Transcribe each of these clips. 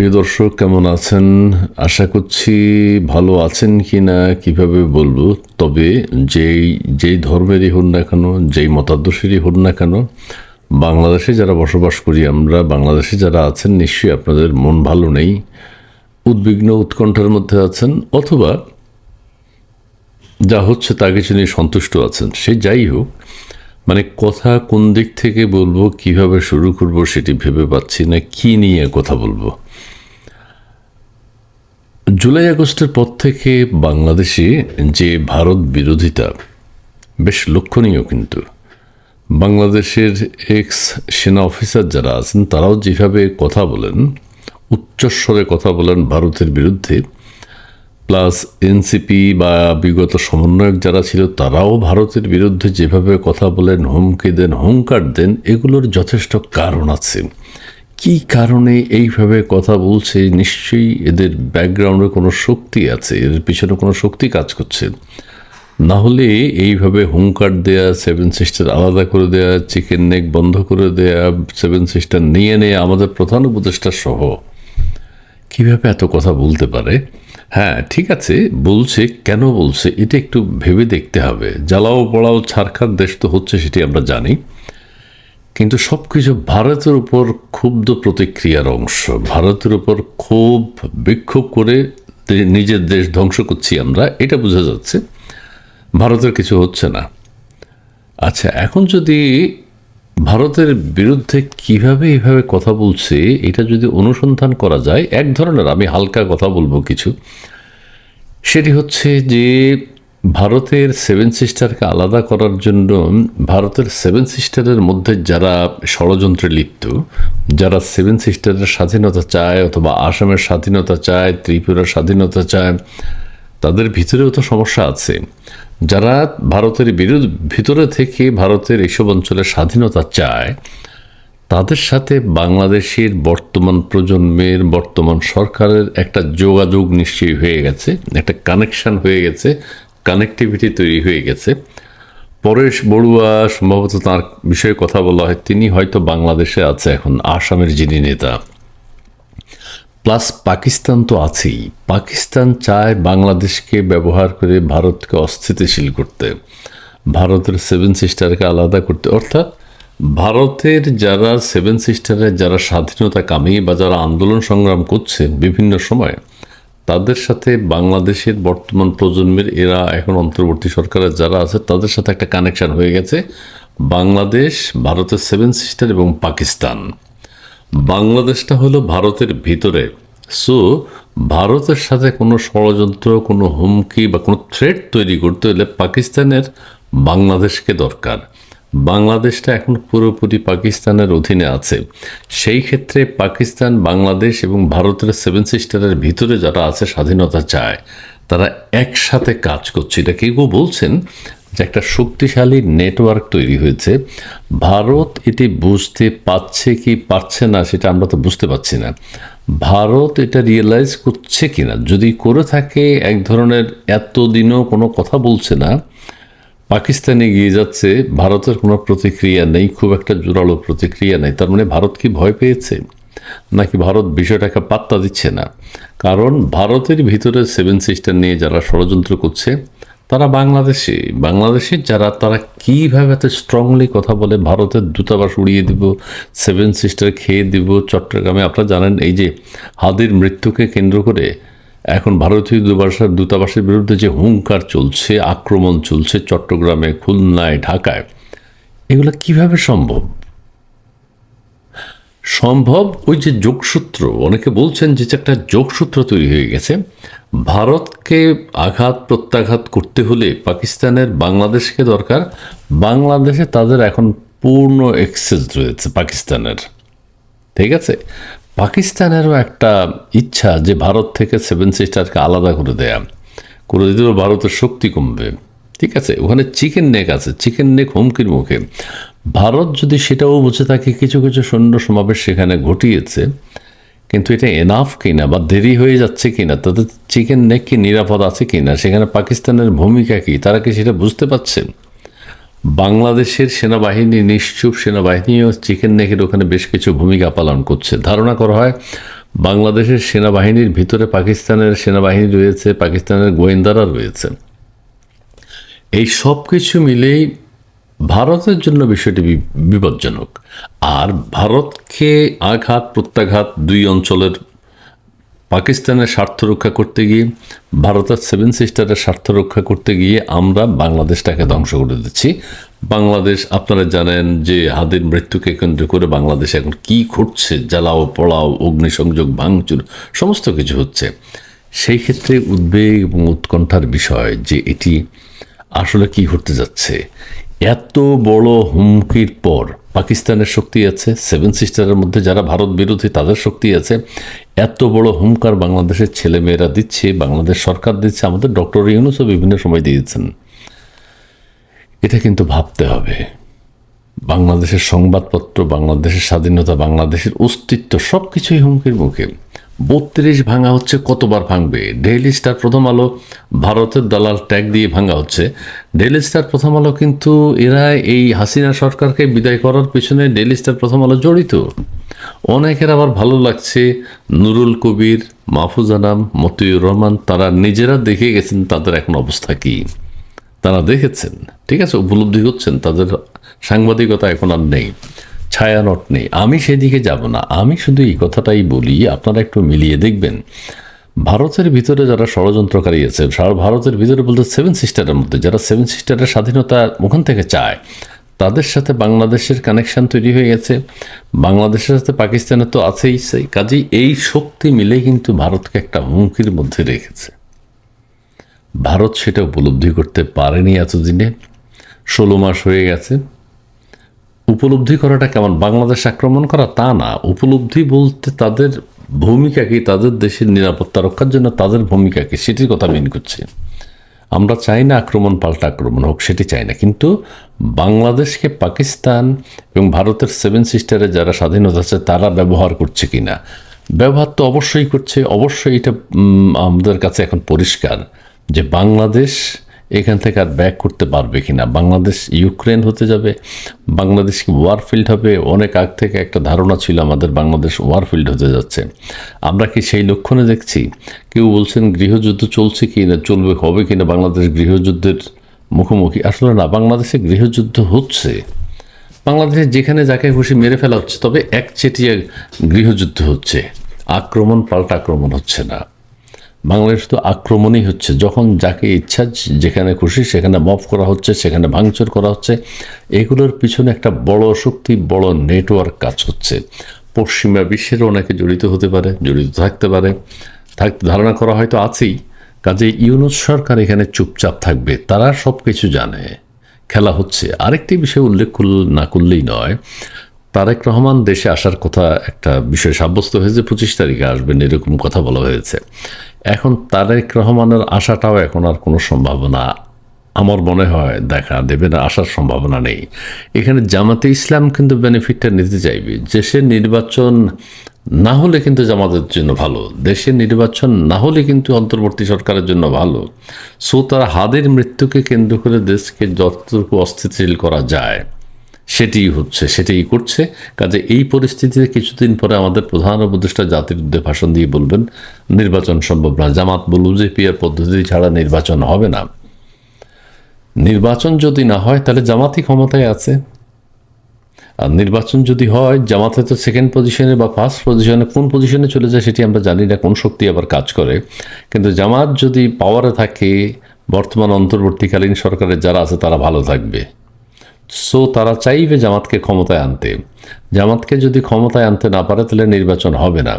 প্রিয় দর্শক, কেমন আছেন? আশা করছি ভালো আছেন কি না কীভাবে বলব? তবে যেই যেই ধর্মেরই হন না কেন, যেই মতাদর্শেরই হন না কেন, বাংলাদেশে যারা বসবাস করি আমরা, বাংলাদেশে যারা আছেন, নিশ্চয়ই আপনাদের মন ভালো নেই, উদ্বিগ্ন উৎকণ্ঠার মধ্যে আছেন, অথবা যা হচ্ছে তা কিছু নিয়ে সন্তুষ্ট আছেন। সে যাই হোক মানে কথা কোন দিক থেকে বলব, কীভাবে শুরু করব সেটি ভেবে পাচ্ছি না, কি নিয়ে কথা বলব। জুলাই আগস্টের পর থেকে বাংলাদেশে যে ভারত বিরোধিতা, বেশ লক্ষণীয় কিন্তু। বাংলাদেশের এক্স সেনা অফিসার যারা আছেন, তারাও যেভাবে কথা বলেন উচ্চস্বরে কথা বলেন ভারতের বিরুদ্ধে প্লাস এনসিপি বা বিগত সমন্বয়ক যারা ছিল, তারাও ভারতের বিরুদ্ধে যেভাবে কথা বলেন, হুমকি দেন, হুঙ্কার দেন, এগুলোর যথেষ্ট কারণ আছে। কি কারণে এইভাবে কথা বলছে? নিশ্চয়ই এদের ব্যাকগ্রাউন্ডে কোনো শক্তি আছে এদের পিছনে কোনো শক্তি কাজ করছে। না হলে এইভাবে হুঙ্কার দেয়া সেভেন সিস্টার আলাদা করে দেয়া চিকেন নেক বন্ধ করে দেয়া সেভেন সিস্টার নিয়ে নেয়া আমাদের প্রধান উপদেষ্টা সহ। কীভাবে এত কথা বলতে পারে? হ্যাঁ ঠিক আছে, বলছে, কেন বলছে, এটা একটু ভেবে দেখতে হবে। জ্বালাও, পড়াও ছারখার দেশ তো হচ্ছে, সেটি আমরা জানি। কিন্তু সব কিছু ভারতের উপর ক্ষুব্ধ প্রতিক্রিয়ার অংশ। ভারতের উপর ক্ষোভ, বিক্ষোভ করে নিজের দেশ ধ্বংস করছি আমরা, এটা বোঝা যাচ্ছে। ভারতের কিছু হচ্ছে না। আচ্ছা এখন যদি ভারতের বিরুদ্ধে কীভাবে এইভাবে কথা বলছে, এটা যদি অনুসন্ধান করা যায়, এক ধরনের আমি হালকা কথা বলব কিছু। সেটি হচ্ছে যে ভারতের সেভেন সিস্টারকে আলাদা করার জন্য ভারতের সেভেন সিস্টারের মধ্যে যারা ষড়যন্ত্রে লিপ্ত, যারা সেভেন সিস্টারের স্বাধীনতা চায় অথবা আসামের স্বাধীনতা চায়, ত্রিপুরার স্বাধীনতা চায়, তাদের ভিতরেও তো সমস্যা আছে। যারা ভারতের বিরোধ ভিতরে থেকে ভারতের এইসব অঞ্চলের স্বাধীনতা চায়, তাদের সাথে বাংলাদেশের বর্তমান প্রজন্মের বর্তমান সরকারের একটা যোগাযোগ নিশ্চয়ই হয়ে গেছে, একটা কানেকশন হয়ে গেছে কানেক্টিভিটি তৈরি হয়ে গেছে। পরেশ বড়ুয়া সম্ভবত তার বিষয়ে কথা বলা হয়। তিনি হয়তো বাংলাদেশে আছে এখন, আসামের যিনি নেতা। প্লাস পাকিস্তান তো আছেই। পাকিস্তান চায় বাংলাদেশকে ব্যবহার করে ভারতকে অস্থিতিশীল করতে। ভারতের সেভেন সিস্টারকে আলাদা করতে। অর্থাৎ ভারতের যারা সেভেন সিস্টারের যারা স্বাধীনতা কামী বা যারা আন্দোলন সংগ্রাম করছে বিভিন্ন সময় তাদের সাথে বাংলাদেশের বর্তমান প্রজন্মের এরা এখন অন্তর্বর্তী সরকারের যারা আছে, তাদের সাথে একটা কানেকশন হয়ে গেছে। বাংলাদেশ, ভারতের সেভেন সিস্টার এবং পাকিস্তান। বাংলাদেশটা হলো ভারতের ভিতরে। সো ভারতের সাথে কোনো ষড়যন্ত্র, কোনো হুমকি বা কোনো থ্রেট তৈরি করতে হলে পাকিস্তানের বাংলাদেশকে দরকার। বাংলাদেশটা এখন পুরোপুরি পাকিস্তানের অধীনে আছে। সেই ক্ষেত্রে পাকিস্তান, বাংলাদেশ এবং ভারতের সেভেন সিস্টারের ভিতরে যারা আছে, স্বাধীনতা চায়, তারা একসাথে কাজ করছে। এটা কেউ বলছেন যে একটা শক্তিশালী নেটওয়ার্ক তৈরি হয়েছে। ভারত এটি বুঝতে পারছে কি পারছে না সেটা আমরা তো বুঝতে পারছি না। ভারত এটা রিয়েলাইজ করছে কি না যদি করে থাকে, এক ধরনের এতদিনও কোনো কথা বলছে না পাকিস্তানে গিয়ে যাচ্ছে, ভারতের কোনো প্রতিক্রিয়া নেই, খুব একটা জোরালো প্রতিক্রিয়া নেই। তার মানে ভারত কি ভয় পেয়েছে? নাকি ভারত বিষয়টাকে পাত্তা দিচ্ছে না? কারণ ভারতের ভিতরে সেভেন সিস্টার নিয়ে যারা ষড়যন্ত্র করছে, তারা বাংলাদেশে। বাংলাদেশে যারা, তারা কীভাবে এত স্ট্রংলি কথা বলে, ভারতের দূতাবাস উড়িয়ে দিব, সেভেন সিস্টার খেয়ে দিব, চট্টগ্রামে, আপনারা জানেন, এই যে হাদির মৃত্যুকে কেন্দ্র করে এখন ভারতীয় দূতাবাসের দূতাবাসের বিরুদ্ধে যে হুঙ্কার চলছে, আক্রমণ চলছে চট্টগ্রামে, খুলনায়, ঢাকায়, এগুলো কীভাবে সম্ভব? সম্ভব ওই যে যোগসূত্র, অনেকে বলছেন যে একটা যোগসূত্র তৈরি হয়ে গেছে, ভারতকে আঘাত, প্রত্যাঘাত করতে হলে পাকিস্তানের বাংলাদেশকে দরকার, বাংলাদেশে তাদের এখন পূর্ণ এক্সেস রয়েছে পাকিস্তানের। ঠিক আছে? পাকিস্তানেরও একটা ইচ্ছা যে ভারত থেকে সেভেন সিস্টারকে আলাদা করে দেয়া। করে দিতে পারলে ভারতের শক্তি কমবে। ঠিক আছে? ওখানে চিকেন নেক আছে। চিকেন নেক হুমকির মুখে। ভারত যদি সেটাও বুঝে থাকে, কিছু কিছু সৈন্য সমাবেশ সেখানে ঘটিয়েছে, কিন্তু এটা এনাফ কিনা বা দেরি হয়ে যাচ্ছে কিনা, তাদের চিকেন নেক কি নিরাপদ আছে কিনা, সেখানে পাকিস্তানের ভূমিকা কি, তারা কি সেটা বুঝতে পারছে? বাংলাদেশের সেনাবাহিনী নিশ্চুপ সেনাবাহিনীও চিকেন নেকের ওখানে বেশ কিছু ভূমিকা পালন করছে। ধারণা করা হয়, বাংলাদেশের সেনাবাহিনীর ভিতরে পাকিস্তানের সেনাবাহিনী রয়েছে, পাকিস্তানের গোয়েন্দারা রয়েছে। এই সব কিছু মিলেই ভারতের জন্য বিষয়টি বিপজ্জনক। আর ভারতকে আঘাত, প্রত্যাঘাত দুই অঞ্চলের পাকিস্তানের স্বার্থ রক্ষা করতে গিয়ে ভারতের সেভেন সিস্টারের স্বার্থ রক্ষা করতে গিয়ে আমরা বাংলাদেশটাকে ধ্বংস করে দিচ্ছি। বাংলাদেশ, আপনারা জানেন যে হাদির মৃত্যুকে কেন্দ্র করে বাংলাদেশ এখন কি ঘটছে, জ্বালাও, পড়াও, অগ্নিসংযোগ, ভাঙচুর, সমস্ত কিছু হচ্ছে। সেই ক্ষেত্রে উদ্বেগ এবং উৎকণ্ঠার বিষয় যে এটি আসলে কি ঘটতে যাচ্ছে। এত বড় হুমকির পর পাকিস্তানের শক্তি আছে সেভেন সিস্টারের মধ্যে যারা ভারত বিরোধী, তাদের শক্তি আছে। এত বড় হুমকার বাংলাদেশের ছেলে মেয়েরা দিচ্ছে, বাংলাদেশ সরকার দিচ্ছে, আমাদের ডক্টর ইউনুসও বিভিন্ন সময় দিয়েছেন এটা কিন্তু ভাবতে হবে। বাংলাদেশের সংবাদপত্র, বাংলাদেশের স্বাধীনতা, বাংলাদেশের অস্তিত্ব সব কিছুই হুমকির মুখে। বত্রিশ ভাঙা হচ্ছে, কতবার ভাঙবে? ডেইলি স্টার প্রথম আলো, ভারতের দালাল ট্যাগ দিয়ে ভাঙা হচ্ছে। ডেইলি স্টার প্রথম আলো কিন্তু এরা এই হাসিনা সরকারকে বিদায় করার পিছনে ডেইলি স্টার প্রথম আলো জড়িত। অনেকের আবার ভালো লাগছে, নুরুল কবির, মাহফুজ আনাম, মতিউর রহমান, তারা নিজেরা দেখে গেছেন তাদের এখন অবস্থা কী। তারা দেখেছেন, ঠিক আছে, উপলব্ধি করছেন, তাদের সাংবাদিকতা এখন আর নেই। ছায়ানট নেই। আমি সেদিকে যাব না। আমি শুধু এই কথাটাই বলি, আপনারা একটু মিলিয়ে দেখবেন। ভারতের ভিতরে যারা ষড়যন্ত্রকারী আছে, সারা ভারতের ভিতরে বলতে সেভেন সিস্টারের মধ্যে, যারা সেভেন সিস্টারের স্বাধীনতা ওখান থেকে চায়, তাদের সাথে বাংলাদেশের কানেকশন তৈরি হয়ে গেছে। বাংলাদেশের সাথে পাকিস্তানের তো আছেই সেই। কাজেই এই শক্তি মিলে কিন্তু ভারতকে একটা হুমকির মধ্যে রেখেছে। ভারত সেটা উপলব্ধি করতে পারেনি এতদিনে। ষোলো মাস হয়ে গেছে। উপলব্ধি করাটা কেমন? বাংলাদেশ আক্রমণ করা তা না। উপলব্ধি বলতে তাদের ভূমিকা কি? তাদের দেশের নিরাপত্তা রক্ষার জন্য তাদের ভূমিকা কি? সেটির কথা মেন করছি। আমরা চাই না আক্রমণ, পাল্টা আক্রমণ হোক, সেটি চাই না। কিন্তু বাংলাদেশকে পাকিস্তান এবং ভারতের সেভেন সিস্টারে যারা স্বাধীনতা আছে, তারা ব্যবহার করছে কি না? ব্যবহার তো অবশ্যই করছে। অবশ্যই এটা আমাদের কাছে এখন পরিষ্কার যে বাংলাদেশ এখান থেকে আর ব্যাক করতে পারবে কি না বাংলাদেশ ইউক্রেন হতে যাবে, বাংলাদেশ কি ওয়ারফিল্ড হবে? অনেক আগ থেকে একটা ধারণা ছিল আমাদের বাংলাদেশ ওয়ারফিল্ড হতে যাচ্ছে। আমরা কি সেই লক্ষণে দেখছি? কেউ বলছেন গৃহযুদ্ধ চলছে কি না চলবে, হবে কি না বাংলাদেশ গৃহযুদ্ধের মুখোমুখি? আসলে না, বাংলাদেশে গৃহযুদ্ধ হচ্ছে। বাংলাদেশে যেখানে যাকে খুশি মেরে ফেলা হচ্ছে, তবে একচেটিয়া গৃহযুদ্ধ হচ্ছে। আক্রমণ, পাল্টা আক্রমণ হচ্ছে না। বাংলাদেশ তো আক্রমণই হচ্ছে। যখন যাকে ইচ্ছা যেখানে খুশি সেখানে মফ করা হচ্ছে, সেখানে ভাঙচুর করা হচ্ছে। এগুলোর পিছনে একটা বড় শক্তি, বড় নেটওয়ার্ক কাজ হচ্ছে পশ্চিমা বিশ্বের অনেকে জড়িত হতে পারে, জড়িত থাকতে পারে। থাকতে ধারণা করা হয়তো আছেই। কাজে ইউনুস সরকার এখানে চুপচাপ থাকবে, তারা সব কিছু জানে। খেলা হচ্ছে। আরেকটি বিষয় উল্লেখ না করলেই নয়। তারেক রহমান দেশে আসার কথা একটা বিষয় সাব্যস্ত হয়েছে, পঁচিশ তারিখে আসবেন, এরকম কথা বলা হয়েছে। এখন তারেক রহমানের আসাটাও এখন আর কোনো সম্ভাবনা, আমার মনে হয়, দেখা দেবে না, আসার সম্ভাবনা নেই। এখানে জামাতে ইসলাম কিন্তু বেনিফিটটা নিতে চাইবে। দেশের নির্বাচন না হলে কিন্তু জামাতের জন্য ভালো। দেশের নির্বাচন না হলে কিন্তু অন্তর্বর্তী সরকারের জন্য ভালো। সো তারা হাদের মৃত্যুকে কেন্দ্র করে দেশকে যতটুকু অস্থিতিশীল করা যায় সেটিই হচ্ছে, সেটাই করছে। কাজে এই পরিস্থিতিতে কিছুদিন পরে আমাদের প্রধান উপদেষ্টা জাতির উদ্যোগে ভাষণ দিয়ে বলবেন, নির্বাচন সম্ভব না। জামাত বলু যে পিয়ার পদ্ধতি ছাড়া নির্বাচন হবে না। নির্বাচন যদি না হয়, তাহলে জামাতই ক্ষমতায় আছে। আর নির্বাচন যদি হয়, জামাতে তো সেকেন্ড পজিশনে বা ফার্স্ট পজিশনে কোন পজিশনে চলে যায় সেটি আমরা জানি না, কোন শক্তি আবার কাজ করে। কিন্তু জামাত যদি পাওয়ারে থাকে, বর্তমান অন্তর্বর্তীকালীন সরকারের যারা আছে, তারা ভালো থাকবে। সো তারা চাইবে জামাতকে ক্ষমতায় আনতে। জামাতকে যদি ক্ষমতায় আনতে না পারে, তাহলে নির্বাচন হবে না।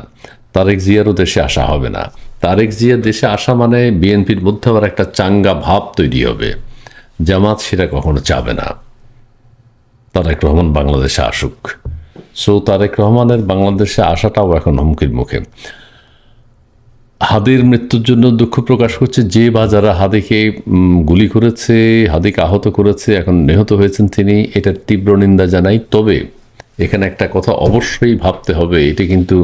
তারেক জিয়ারও দেশে আসা হবে না। তারেক জিয়া দেশে আসা মানে বিএনপির মধ্যে আবার একটা চাঙ্গা ভাব তৈরি হবে। জামাত সেটা কখনো চাবে না। তারেক রহমান বাংলাদেশে আসুক। সো তারেক রহমানের বাংলাদেশে আসাটাও এখন হুমকির মুখে। হাদির মৃত্যুর জন্য দুঃখ প্রকাশ করছে যে বা যারা হাদিকে গুলি করেছে, হাদিকে আহত করেছে, এখন নিহত হয়েছেন তিনি, এটার তীব্র নিন্দা জানাই। তবে এখানে একটা কথা অবশ্যই ভাবতে হবে, এটি কিন্তু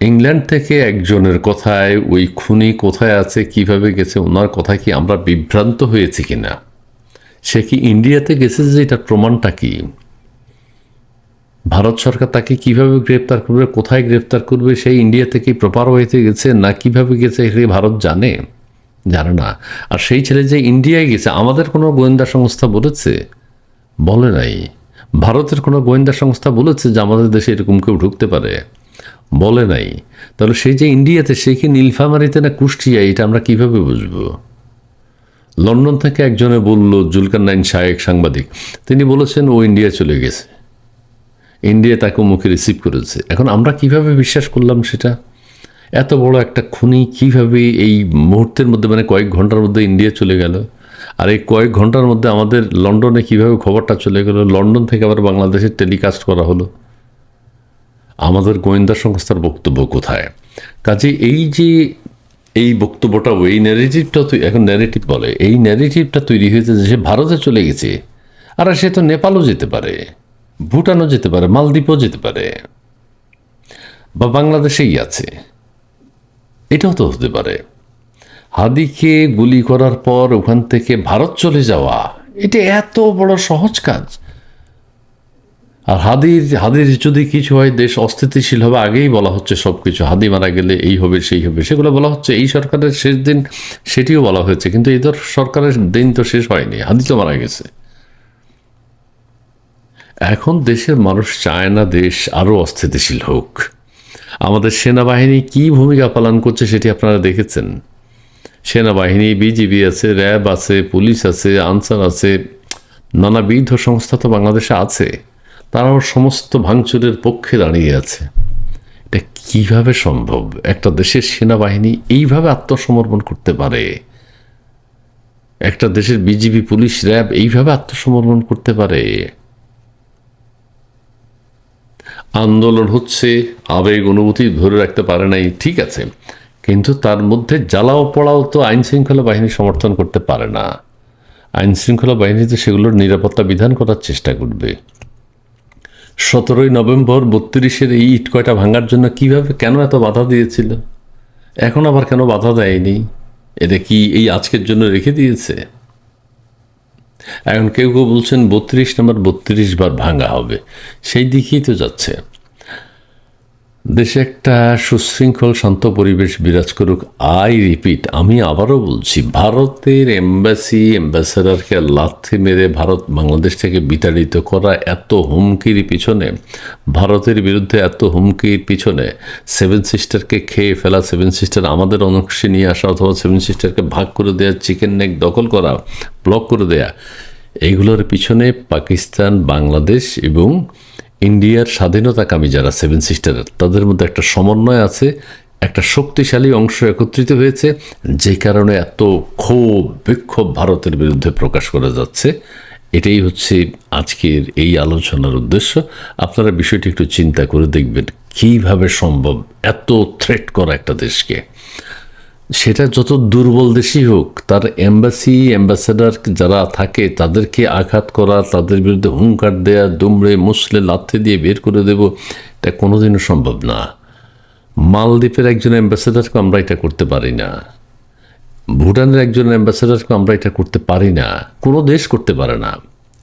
ইংল্যান্ড থেকে একজনের কথায়, ওই খুনি কোথায় আছে, কীভাবে গেছে, ওনার কথা কি আমরা বিভ্রান্ত হয়েছি কিনা? সে কি ইন্ডিয়াতে গেছে যে এটার প্রমাণটা কি? ভারত সরকার তাকে কীভাবে গ্রেপ্তার করবে, কোথায় গ্রেপ্তার করবে, সেই ইন্ডিয়া থেকে প্রপার ওয়েতে গেছে না কীভাবে গেছে এটা ভারত জানে? জানে না। আর সেই ছেলে যে ইন্ডিয়ায় গেছে, আমাদের কোনো গোয়েন্দা সংস্থা বলেছে? বলে নাই। ভারতের কোনো গোয়েন্দা সংস্থা বলেছে যে আমাদের দেশে এরকম কেউ ঢুকতে পারে? বলে নাই। তাহলে সেই যে ইন্ডিয়াতে সে কি নীলফামারিতে না কুষ্টিয়া এটা আমরা কীভাবে বুঝব? লন্ডন থেকে একজনে বলল জুলকার নাইন শায়েক সাংবাদিক, তিনি বলেছেন, ও ইন্ডিয়া চলে গেছে। ইন্ডিয়া তাকে মুখে রিসিভ করেছে। এখন আমরা কীভাবে বিশ্বাস করলাম সেটা? এত বড় একটা খুনি কীভাবে এই মুহূর্তের মধ্যে মানে কয়েক ঘণ্টার মধ্যে ইন্ডিয়া চলে গেল? আর এই কয়েক ঘণ্টার মধ্যে আমাদের লন্ডনে কীভাবে খবরটা চলে গেল? লন্ডন থেকে আবার বাংলাদেশে টেলিকাস্ট করা হলো। আমাদের গোয়েন্দা সংস্থার বক্তব্য কোথায়? কাজে এই যে, এই বক্তব্যটা, এই ন্যারেটিভটা তুই এখন ন্যারেটিভ বলে, এই ন্যারেটিভটা তৈরি হয়েছে যে সে ভারতে চলে গেছে। আর সে তো নেপালও যেতে পারে। ভুটানও যেতে পারে, মালদ্বীপও যেতে পারে, বা বাংলাদেশেই আছে। এটাও তো হতে পারে। হাদিকে গুলি করার পর ওখান থেকে ভারত চলে যাওয়া, এটা এত বড় সহজ কাজ। আর হাদির হাদির যদি কিছু হয়, দেশ অস্থিতিশীল হবে, আগেই বলা হচ্ছে সব কিছু হাদি মারা গেলে এই হবে, সেই হবে, সেগুলো বলা হচ্ছে। এই সরকারের শেষ দিন সেটিও বলা হয়েছে, কিন্তু এই সরকারের দিন তো শেষ হয়নি, হাদি তো মারা গেছে। এখন দেশের মানুষ চায় না দেশ আরও অস্থিতিশীল হোক। আমাদের সেনাবাহিনী কি ভূমিকা পালন করছে সেটি আপনারা দেখেছেন। সেনাবাহিনী, বিজিবি আছে, র্যাব আছে, পুলিশ আছে, আনসার আছে, নানাবিধ সংস্থা তো বাংলাদেশে আছে। তারাও সমস্ত ভাঙচুরের পক্ষে দাঁড়িয়ে আছে। এটা কীভাবে সম্ভব? একটা দেশের সেনাবাহিনী এইভাবে আত্মসমর্পণ করতে পারে? একটা দেশের বিজিবি, পুলিশ, র্যাব এইভাবে আত্মসমর্পণ করতে পারে? আন্দোলন হচ্ছে, আবেগ, অনুভূতি ধরে রাখতে পারে নাই, ঠিক আছে। কিন্তু তার মধ্যে জ্বালাও পড়াও তো আইন শৃঙ্খলা বাহিনী সমর্থন করতে পারে না। আইন শৃঙ্খলা বাহিনী তো সেগুলোর নিরাপত্তা বিধান করার চেষ্টা করবে। সতেরোই নভেম্বর বত্রিশের এই ইট কয়টা ভাঙার জন্য কীভাবে, কেন এত বাধা দিয়েছিল? এখন আবার কেন বাধা দেয়নি? এটা কি এই আজকের জন্য রেখে দিয়েছে? এখন কেউ কেউ বলছেন বত্রিশ নাম্বার বত্রিশ বার ভাঙা হবে। সেই দিকেই তো যাচ্ছে। দেশে একটা সুশৃঙ্খল, শান্ত পরিবেশ বিরাজ করুক, আই রিপিট, আমি আবারও বলছি, ভারতের এম্বাসি অ্যাম্বাসেডারকে লাথি মেরে ভারত, বাংলাদেশ থেকে বিতাড়িত করা এত হুমকির পিছনে, ভারতের বিরুদ্ধে এত হুমকির পিছনে, সেভেন সিস্টারকে খেয়ে ফেলা, সেভেন সিস্টার আমাদের অংশে নিয়ে আসা অথবা সেভেন সিস্টারকে ভাগ করে দেওয়া চিকেন নেক দখল করা, ব্লক করে দেয়া, এইগুলোর পিছনে পাকিস্তান, বাংলাদেশ এবং ইন্ডিয়ার স্বাধীনতাকামী যারা সেভেন সিস্টারের তাদের মধ্যে একটা সমন্বয় আছে, একটা শক্তিশালী অংশ একত্রিত হয়েছে, যে কারণে এত ক্ষোভ, বিক্ষোভ ভারতের বিরুদ্ধে প্রকাশ করা যাচ্ছে। এটাই হচ্ছে আজকের এই আলোচনার উদ্দেশ্য। আপনারা বিষয়টি একটু চিন্তা করে দেখবেন কীভাবে সম্ভব এত থ্রেট করা একটা দেশকে। সেটা যত দুর্বল দেশই হোক, তার এম্বাসি অ্যাম্বাসেডার যারা থাকে, তাদেরকে আঘাত করা, তাদের বিরুদ্ধে হুঙ্কার দেয়া, দুমড়ে মুসলে লাথি দিয়ে বের করে দেব, এটা কোনোদিনও সম্ভব না। মালদ্বীপের একজন অ্যাম্বাসেডারকে আমরা এটা করতে পারি না। ভুটানের একজন অ্যাম্বাসেডারকে আমরা এটা করতে পারি না। কোনো দেশ করতে পারে না।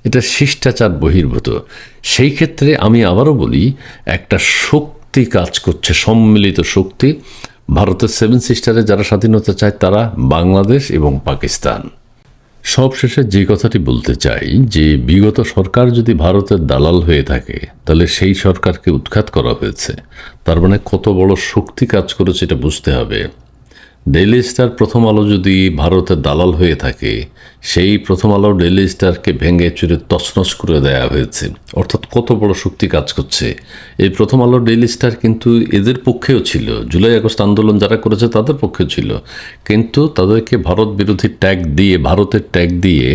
এটা শিষ্টাচার বহির্ভূত। সেই ক্ষেত্রে আমি আবারও বলি, একটা শক্তি কাজ করছে, সম্মিলিত শক্তি। ভারতের সেভেন সিস্টারে যারা স্বাধীনতা চায়, তারা বাংলাদেশ এবং পাকিস্তান। সবশেষে যে কথাটি বলতে চাই, যে বিগত সরকার যদি ভারতের দালাল হয়ে থাকে, তাহলে সেই সরকারকে উৎখাত করা হয়েছে। তার মানে কত বড় শক্তি কাজ করেছে, এটা বুঝতে হবে। ডেইলি স্টার প্রথম আলো যদি ভারতের দালাল হয়ে থাকে, সেই প্রথম আলো ডেইলি স্টারকে ভেঙে চুরে তছনছ করে দেওয়া হয়েছে। অর্থাৎ কত বড় শক্তি কাজ করছে। এই প্রথম আলো ডেইলি স্টার কিন্তু এদের পক্ষেও ছিল। জুলাই আগস্ট আন্দোলন যারা করেছে, তাদের পক্ষেও ছিল। কিন্তু তাদেরকে ভারত বিরোধী ট্যাগ দিয়ে, ভারতের ট্যাগ দিয়ে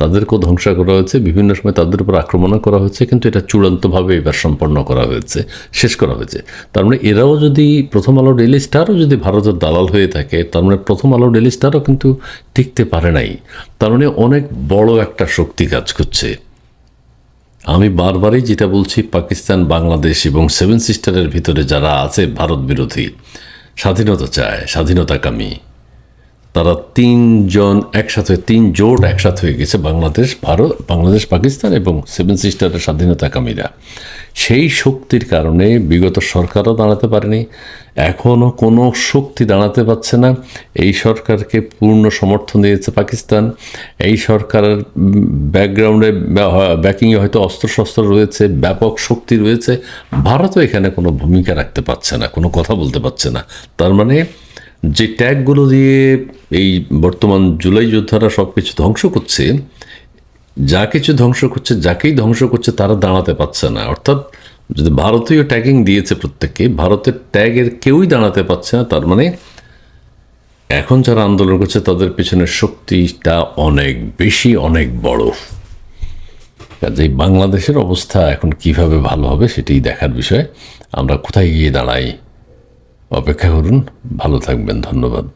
তাদেরকেও ধ্বংস করা হয়েছে। বিভিন্ন সময় তাদের উপর আক্রমণও করা হয়েছে, কিন্তু এটা চূড়ান্তভাবে এবার সম্পন্ন করা হয়েছে, শেষ করা হয়েছে। তার মানে এরাও যদি প্রথম আলো ডেইলি স্টারও যদি ভারতের দালাল হয়ে থাকে তার মানে প্রথম আলো ডেইলি স্টারও কিন্তু টিকতে পারে নাই। তার মানে অনেক বড় একটা শক্তি কাজ করছে। আমি বারবারই যেটা বলছি, পাকিস্তান, বাংলাদেশ এবং সেভেন সিস্টারের ভিতরে যারা আছে, ভারত বিরোধী, স্বাধীনতা চায়, স্বাধীনতাকামী, তারা তিনজন একসাথে, তিন জোট একসাথে হয়ে গেছে, বাংলাদেশ, ভারত, বাংলাদেশ, পাকিস্তান এবং সেভেন সিস্টারের স্বাধীনতাকামীরা। সেই শক্তির কারণে বিগত সরকারও দাঁড়াতে পারেনি, এখনও কোনো শক্তি দাঁড়াতে পারছে না। এই সরকারকে পূর্ণ সমর্থন দিয়েছে পাকিস্তান। এই সরকারের ব্যাকগ্রাউন্ডে ব্যাকিংয়ে হয়তো অস্ত্রশস্ত্র রয়েছে, ব্যাপক শক্তি রয়েছে। ভারতও এখানে কোনো ভূমিকা রাখতে পারছে না, কোনো কথা বলতে পারছে না। তার মানে যে ট্যাগগুলো দিয়ে এই বর্তমান জুলাই যোদ্ধারা সব কিছু ধ্বংস করছে যা কিছু ধ্বংস করছে, যাকেই ধ্বংস করছে, তারা দাঁড়াতে পারছে না। অর্থাৎ যদি ভারতীয় ট্যাগিং দিয়েছে প্রত্যেককে, ভারতের ট্যাগের কেউই দাঁড়াতে পারছে না। তার মানে এখন যারা আন্দোলন করছে, তাদের পেছনের শক্তিটা অনেক বেশি, অনেক বড়। কাজেই বাংলাদেশের অবস্থা এখন কীভাবে ভালো হবে সেটাই দেখার বিষয়। আমরা কোথায় গিয়ে দাঁড়াই? অপেক্ষা করুন। ভালো থাকবেন। ধন্যবাদ।